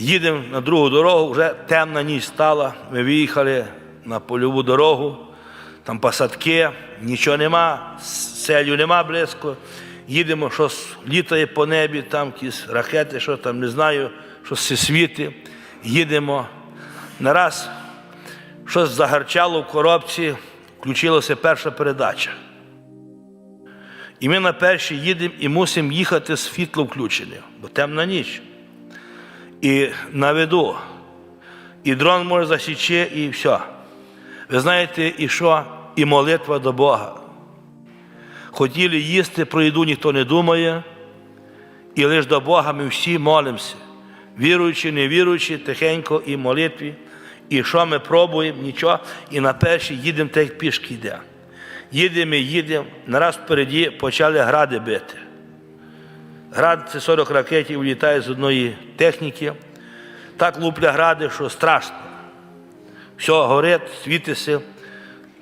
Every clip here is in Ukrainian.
Їдемо на другу дорогу, вже темна ніч стала. Ми виїхали на польову дорогу, там посадки, нічого нема, селю нема близько. Їдемо, щось літає по небі, там якісь ракети, що там, не знаю, щось все світи. Їдемо. Нараз щось загарчало в коробці, включилася перша передача. І ми на першій їдемо і мусимо їхати з світло включене, бо темна ніч. І на виду. І дрон може засіче, і все. Ви знаєте, і що? І молитва до Бога. Хотіли їсти, про їду ніхто не думає, і лише до Бога ми всі молимося. Віруючи, не віруючи, тихенько і молитві. І що ми пробуємо, нічого, і на першій їдемо так, як пішки йде. Їдемо, їдемо, нараз впереді почали гради бити. Град це 40 ракетів влітає з одної техніки. Так лупля гради, що страшно. Все горить, світиться,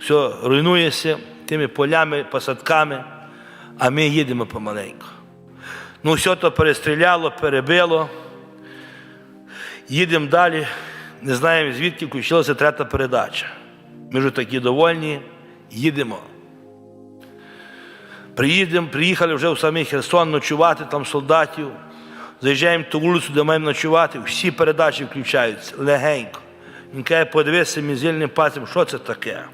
все руйнується тими полями, посадками, а ми їдемо помаленьку. Ну, все то перестріляло, перебило. Їдемо далі, не знаємо, звідки включилася третя передача. Ми вже такі довольні, їдемо. Приїдемо, приїхали вже в самий Херсон ночувати там солдатів. Заїжджаємо в ту вулицю, де маємо ночувати, всі передачі включаються легенько. Він каже, подивися мізильним пальцем, що це таке.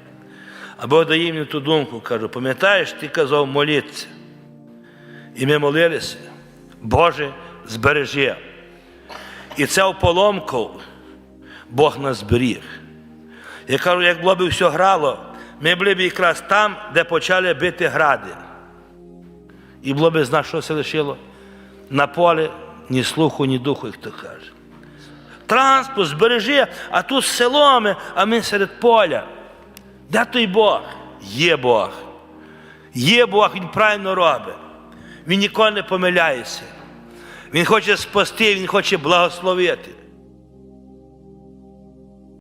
Або дає мені ту думку, кажу, пам'ятаєш, ти казав молитися. І ми молилися, Боже, збережи. І це в поломку Бог нас зберіг. Я кажу, як було б все грало, ми були б якраз там, де почали бити гради. І було б з нас що це лишило? На полі ні слуху, ні духу, як то каже. Транспорт збережи, а тут село ми, а ми серед поля. Де той Бог? Є Бог. Є Бог, Він правильно робить. Він ніколи не помиляється. Він хоче спасти, Він хоче благословити.